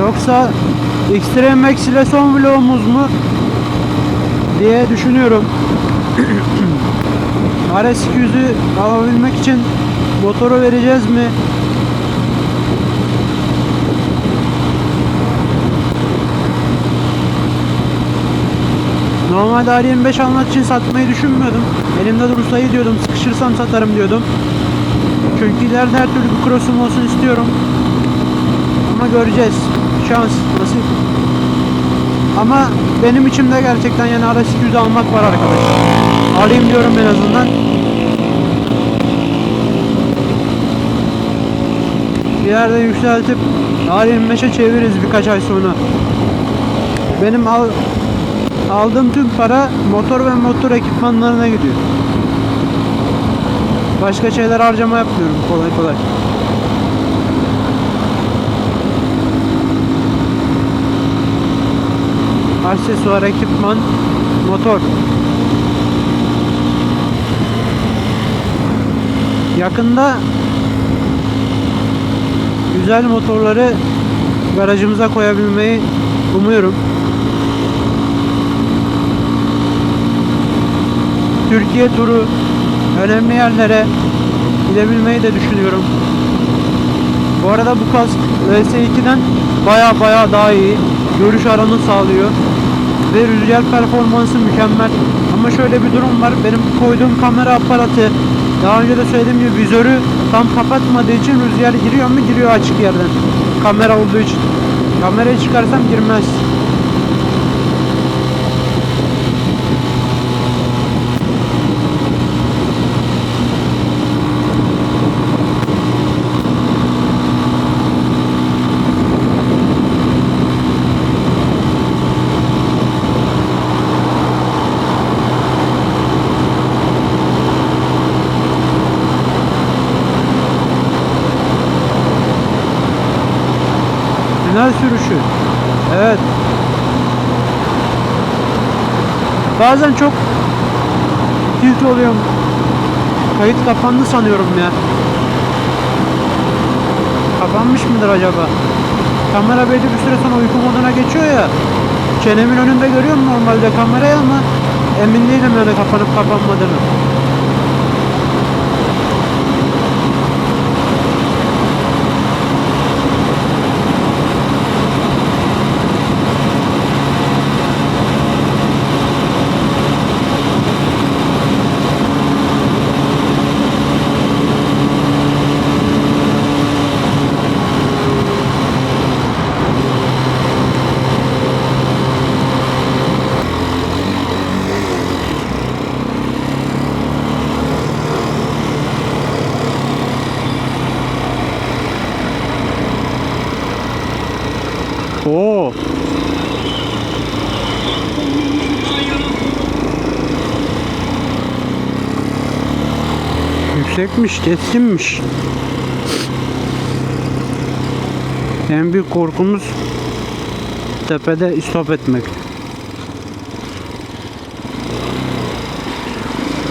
yoksa Extreme Max ile son vlogumuz mu diye düşünüyorum. RS200'ü alabilmek için motoru vereceğiz mi? Normalde R25 almak için satmayı düşünmüyordum. Elimde durursa iyi diyordum. Sıkışırsam satarım diyordum. Çünkü ileride her türlü bir cross'um olsun istiyorum. Ama göreceğiz. Şans, nasip. Ama benim içimde gerçekten yani RS200 almak var arkadaşlar. Alayım diyorum en azından. İleride yükseltip R25'e çeviririz birkaç ay sonra. Benim al, aldığım tüm para motor ve motor ekipmanlarına gidiyor. Başka şeyler harcama yapmıyorum kolay kolay. Aksesuar, ekipman, motor. Yakında güzel motorları garajımıza koyabilmeyi umuyorum. Türkiye turu önemli yerlere gidebilmeyi de düşünüyorum. Bu arada bu kask VS2'den baya baya daha iyi. Görüş alanı sağlıyor. Ve rüzgar performansı mükemmel. Ama şöyle bir durum var. Benim koyduğum kamera aparatı daha önce de söylediğim gibi vizörü tam kapatmadığı için rüzgar giriyor mu? Giriyor açık yerden. Kamera olduğu için. Kamerayı çıkarsam girmez. Bazen çok tilt oluyorum. Kayıt kapandı sanıyorum ya. Kapanmış mıdır acaba? Kamera belli bir süre sonra uyku moduna geçiyor ya. Çenemin önünde görüyorum normalde kamerayı ama emin değilim yani kapanıp kapanmadığını. Yüksekmiş, keskinmiş. En büyük korkumuz tepede istop etmek.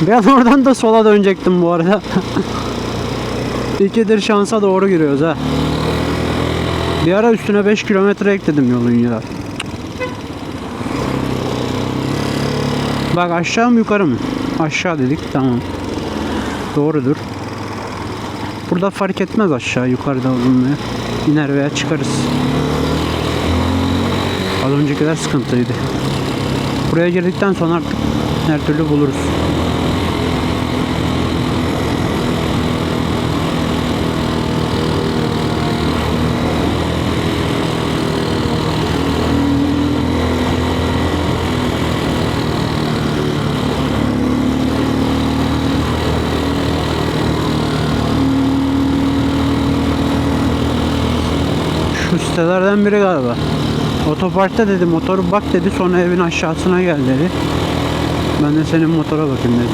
Ben oradan da sola dönecektim bu arada. İkidir şansa doğru giriyoruz ha. Bir ara üstüne 5 kilometre ekledim yolun ya. Bak aşağı mı yukarı mı? Aşağı dedik tamam. Doğrudur. Burada fark etmez aşağı yukarıda olunmaya. İner veya çıkarız. Az öncekiler sıkıntıydı. Buraya girdikten sonra artık her türlü buluruz. Şu sitelerden biri galiba. Otoparkta dedi motoru bak dedi sonra evin aşağısına gel dedi. Ben de senin motora bakayım dedim.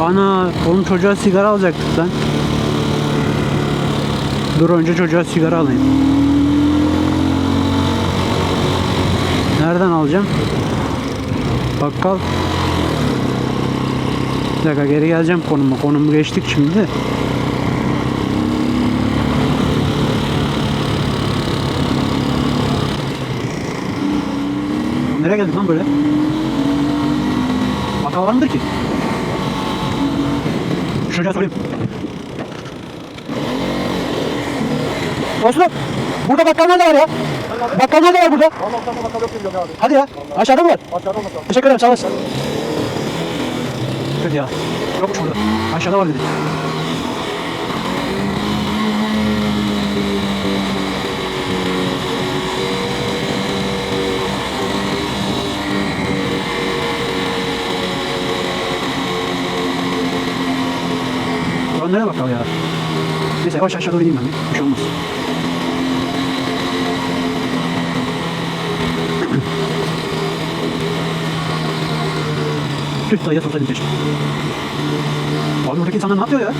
Ana oğlum çocuğa sigara alacaktık lan. Dur önce çocuğa sigara alayım. Nereden alacağım? Bakkal. Bir dakika geri geleceğim konuma. Konumu geçtik şimdi. de. Nereye geldik lan böyle? Bakkal var mıdır ki? Şu çocuğa sorayım. Dostum, burada bakkal nerede var ya? Bakkal nerede var burada? Ama sana bakalım yok abi. Hadi ya, aşağıda mı var? Aşağıda olmasın. Teşekkür ederim, sağ olasın. Kötü ya, yokmuş burada. Aşağıda var dedi. Nereye bakalım ya? Neyse yavaş aşağı doğru ineyim ben. Bir şey olmaz. Dayıya sorsaydım keşke. Abi oradaki insanlar ne yapıyor ya?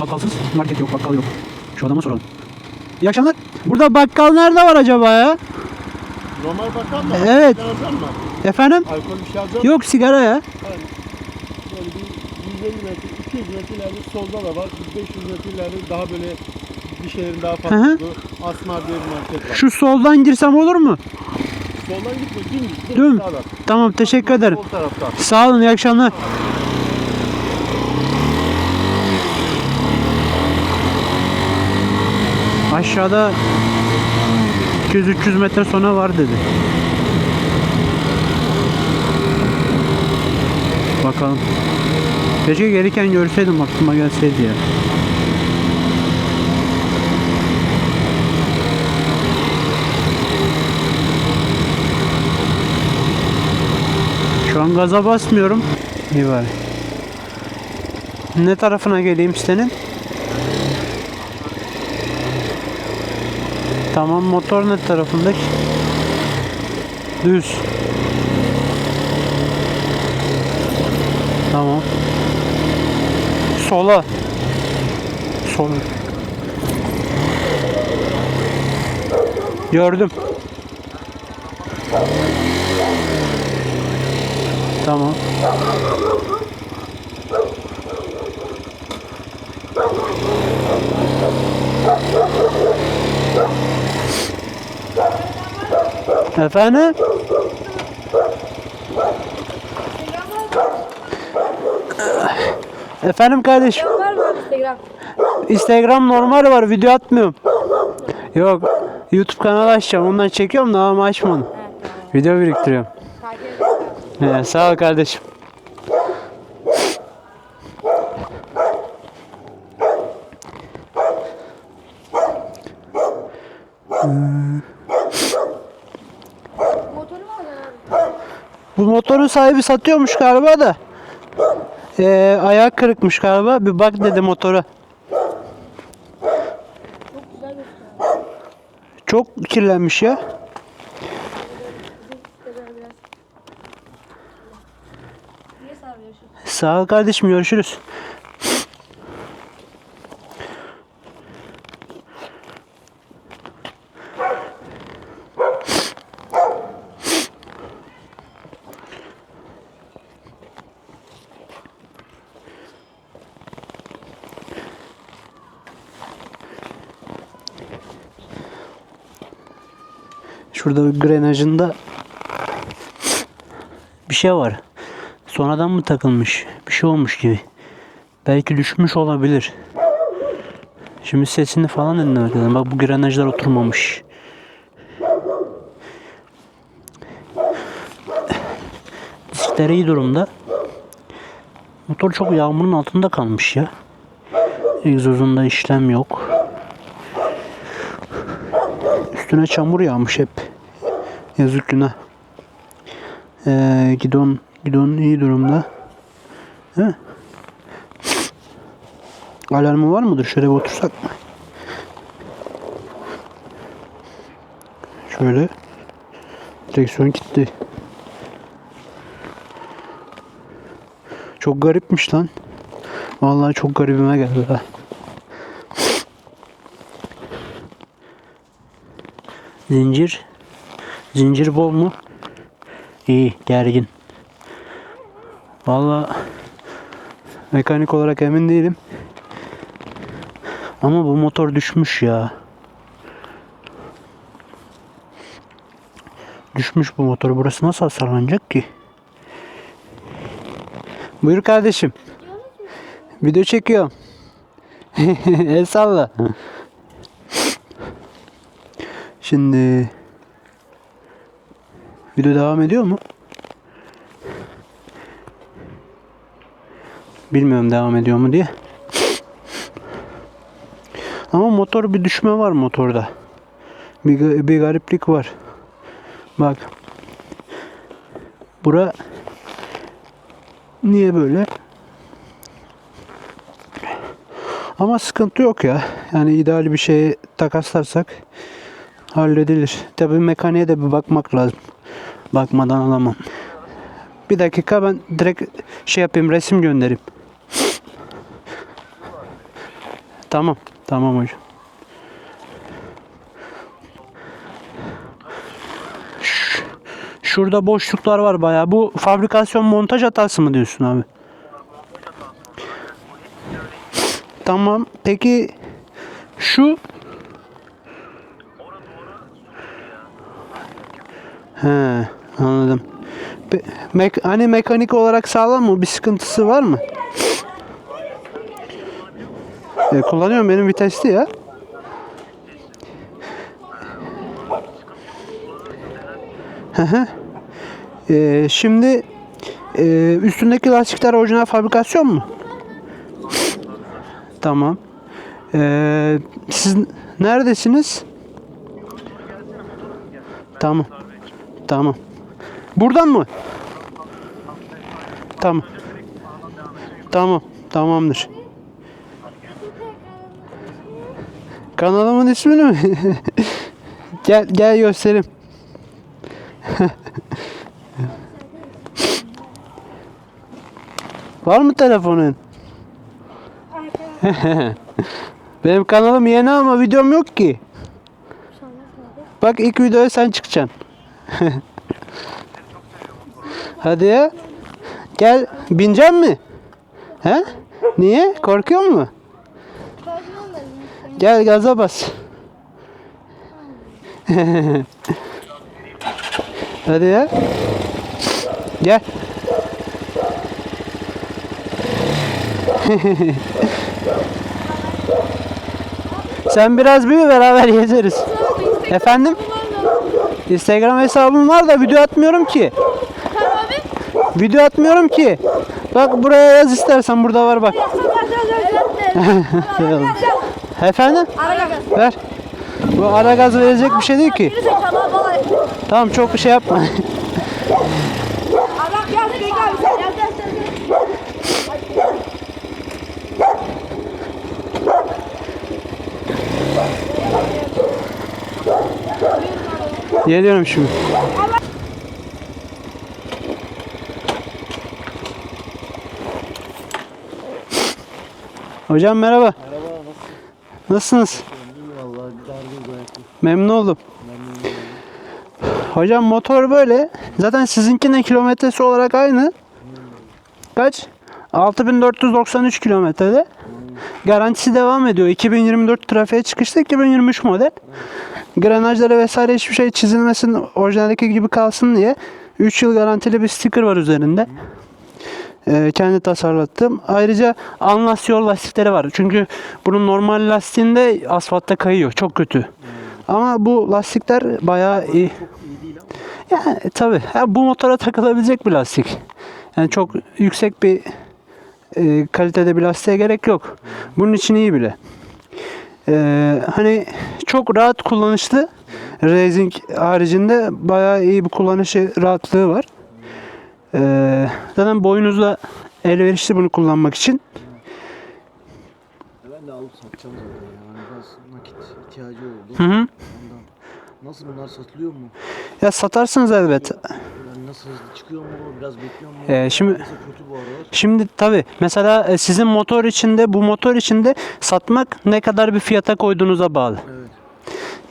Bakkalsız market yok, bakkal yok. Şu adama soralım. İyi akşamlar. Burada bakkal nerede var acaba ya? Normal bakkal mı? Evet. Alacak? Efendim? Alkol bir şey alacak mısın? Yok sigara ya. Yani böyle bir 150 metre, 200 metre ileride solda da var. 500 metre ileride daha böyle bir şehrin daha farklı Asmar diye bir market var. Şu soldan girsem olur mu? Soldan gitme, dümdüz. Düm. Sağdan. Tamam teşekkür ederim. Sol taraftan. Sağ olun iyi akşamlar. Aşağıda 200-300 metre sonra var dedi. Bakalım. Keşke gelirken görseydim aklıma gelseydi ya. Gaza basmıyorum. İyi bari. Ne tarafına geleyim senin? Tamam motor ne tarafındaki? Düz. Tamam. Sola. Sola. Gördüm. Tamam. Efendim? Efendim kardeşim. Var mı abi Instagram? Instagram normal var video atmıyorum. Yok YouTube kanalı açacağım ondan çekiyorum da ama açmadım. Video biriktiriyorum. He, sağ ol kardeşim. Bu motorun sahibi satıyormuş galiba da. Ee, ayağı kırıkmış galiba. Bir bak dedi motora. Çok kirlenmiş ya. Güzel biraz. Niye sana veriyorsun? Sağ ol kardeşim görüşürüz. Şurada bir grenajında bir şey var. Sonradan mı takılmış? Bir şey olmuş gibi. Belki düşmüş olabilir. Şimdi sesini falan dinlemek lazım. Bak bu grenajlar oturmamış. Diskler iyi durumda. Motor çok yağmurun altında kalmış ya. Egzozunda işlem yok. Üstüne çamur yağmış hep. Yazık günah. Ee, gidon gidon iyi durumda. He? Alarmı var mıdır? Şöyle bir otursak mı? Şöyle. Direksiyon kilitli. Çok garipmiş lan. Vallahi çok garibime geldi ha. Zincir. Zincir bol mu? İyi, gergin. Vallahi mekanik olarak emin değilim. Ama bu motor düşmüş ya. Düşmüş bu motor. Burası nasıl hasarlanacak ki? Buyur kardeşim. Video çekiyorum. El salla. Şimdi video devam ediyor mu? Bilmiyorum devam ediyor mu diye. Ama motor bir düşme var motorda. Bir, bir gariplik var. Bak. Bura niye böyle? Ama sıkıntı yok ya. Yani ideal bir şeye takaslarsak halledilir. Tabii mekaniğe de bir bakmak lazım. Bakmadan alamam. Bir dakika ben direkt şey yapayım resim göndereyim. Tamam. Tamam hocam. Şurada boşluklar var bayağı. Bu fabrikasyon montaj hatası mı diyorsun abi? Tamam. Peki şu He, anladım. Pe- mek- hani mekanik olarak sağlam mı? Bir sıkıntısı var mı? E, kullanıyorum benim vitesli ya. E, şimdi e, üstündeki lastikler orijinal fabrikasyon mu? Tamam. E, siz neredesiniz? Tamam. Tamam. Buradan mı? Tamam. Tamam. Tamamdır. Kanalımın ismini mi? gel gel göstereyim. Var mı telefonun? Benim kanalım yeni ama videom yok ki. Bak ilk videoya sen çıkacaksın. Hadi ya. Gel binecek mi? He? Niye? Korkuyor mu? Gel gaza bas. Hadi ya. Gel. Sen biraz büyü beraber gezeriz. Efendim? Instagram hesabım var da video atmıyorum ki. Video atmıyorum ki. Bak buraya yaz istersen burada var bak. Efendim? Ver. Bu ara gaz verecek bir şey değil ki. Tamam çok bir şey yapma. Geliyorum şimdi. Hocam merhaba. Nasılsınız? Memnun oldum. Hocam motor böyle. Zaten sizinkinin kilometresi olarak aynı. Kaç? 6493 kilometrede. Garantisi devam ediyor. 2024 trafiğe çıkışta 2023 model. Granajları vesaire hiçbir şey çizilmesin, orijinaldeki gibi kalsın diye 3 yıl garantili bir sticker var üzerinde. Ee, kendi tasarlattım. Ayrıca Anlas yol lastikleri var. Çünkü bunun normal lastiğinde asfaltta kayıyor. Çok kötü. Ama bu lastikler bayağı iyi. Yani tabi bu motora takılabilecek bir lastik. Yani çok yüksek bir e, kalitede bir lastiğe gerek yok. Bunun için iyi bile. Ee, hani çok rahat kullanışlı. Racing haricinde bayağı iyi bir kullanışı rahatlığı var. Ee, zaten boyunuzda elverişli bunu kullanmak için. Ben de alıp satacağım zaten yani biraz nakit ihtiyacı oldu. Hı hı. Nasıl bunlar satılıyor mu? Ya satarsınız elbet. Yani nasıl hızlı çıkıyor mu? Biraz bekliyor mu? Ee, şimdi- kötü bu aralar? Şimdi tabi mesela e, sizin motor içinde bu motor içinde satmak ne kadar bir fiyata koyduğunuza bağlı. Evet.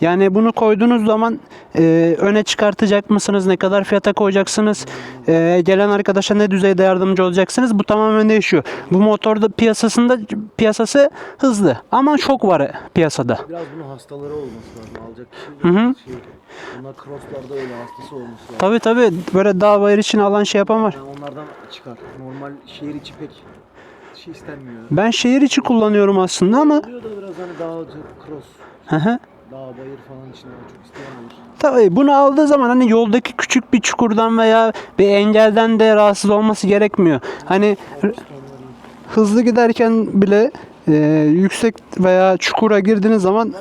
Yani bunu koyduğunuz zaman e, öne çıkartacak mısınız? Ne kadar fiyata koyacaksınız? E, gelen arkadaşa ne düzeyde yardımcı olacaksınız? Bu tamamen değişiyor. Bu motorda piyasasında piyasası hızlı ama çok var piyasada. Biraz bunun hastaları olması lazım. Alacak kişi Hı hı. şey. Bunlar crosslarda öyle hastası olması lazım. Tabi tabi böyle dağ bayır için alan şey yapan var. Yani onlardan çıkar. Normal şehir içi pek şey istenmiyor. Ben şehir içi kullanıyorum aslında ama Oluyor da biraz hani dağcı, cross, Hı hı. Dağ bayır falan için daha çok isteyen olur. Tabii bunu aldığı zaman hani yoldaki küçük bir çukurdan veya bir engelden de rahatsız olması gerekmiyor. Hani hızlı giderken bile e, yüksek veya çukura girdiğiniz zaman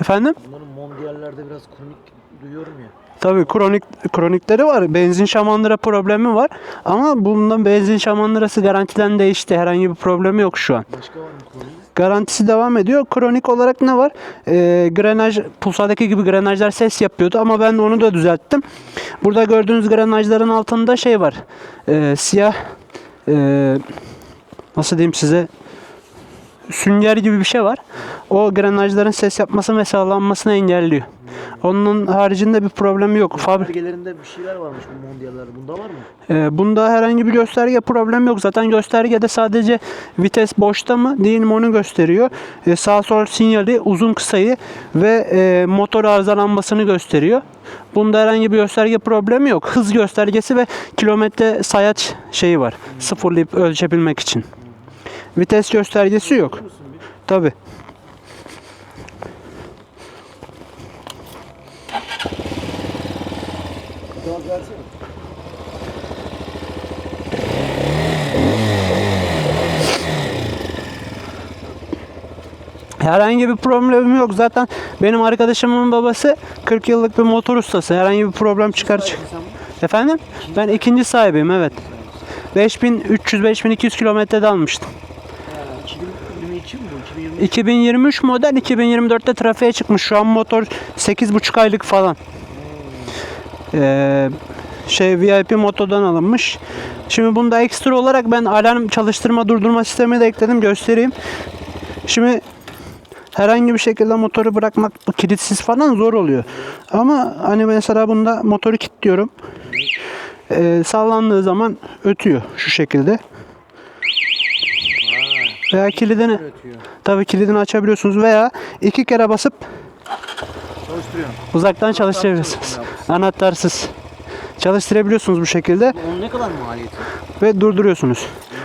efendim Bunların mondiyallerde biraz kronik duyuyorum ya. tabii kronik kronikleri var. Benzin şamandıra problemi var. Ama bundan benzin şamandırası garantiden değişti. Herhangi bir problemi yok şu an. Başka var mı kronik? Garantisi devam ediyor. Kronik olarak ne var? Ee, grenaj, Pulsar'daki gibi grenajlar ses yapıyordu ama ben onu da düzelttim. Burada gördüğünüz grenajların altında şey var. Ee, siyah ee, nasıl diyeyim size sünger gibi bir şey var. O grenajların ses yapması ve sağlanmasını engelliyor. Onun haricinde bir problemi yok. Fabri Bölgelerinde bir şeyler varmış bu mondiyallerde. Bunda var mı? ee, bunda herhangi bir gösterge problem yok. Zaten göstergede sadece vites boşta mı değil mi onu gösteriyor. Ee, sağ sol sinyali, uzun kısayı ve e, motor arızalanmasını gösteriyor. Bunda herhangi bir gösterge problemi yok. Hız göstergesi ve kilometre sayaç şeyi var. Sıfırlayıp ölçebilmek için. Vites göstergesi yok. Tabi. Herhangi bir problemim yok. Zaten benim arkadaşımın babası 40 yıllık bir motor ustası. Herhangi bir problem çıkar. Efendim? Ben ikinci sahibiyim evet. 5300-5200 kilometrede almıştım. Ha, 2022 mi bu? 2022 2023 model 2024'te trafiğe çıkmış. Şu an motor 8,5 aylık falan. Ee, şey VIP motodan alınmış. Şimdi bunda ekstra olarak ben alarm çalıştırma durdurma sistemi de ekledim göstereyim. Şimdi herhangi bir şekilde motoru bırakmak kilitsiz falan zor oluyor. Ama hani mesela bunda motoru kilitliyorum. Ee, sallandığı zaman ötüyor şu şekilde. Veya kilidini üretiyor. tabii kilidini açabiliyorsunuz veya iki kere basıp Çalıştırıyor. uzaktan çalıştırabiliyorsunuz. Anahtarsız çalıştırabiliyorsunuz bu şekilde Onun ne kadar maliyeti? ve durduruyorsunuz.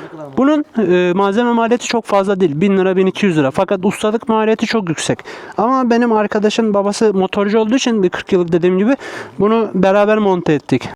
Ne kadar maliyeti? Bunun e, malzeme maliyeti çok fazla değil. 1000 lira 1200 lira. Fakat ustalık maliyeti çok yüksek. Ama benim arkadaşın babası motorcu olduğu için bir 40 yıllık dediğim gibi bunu beraber monte ettik.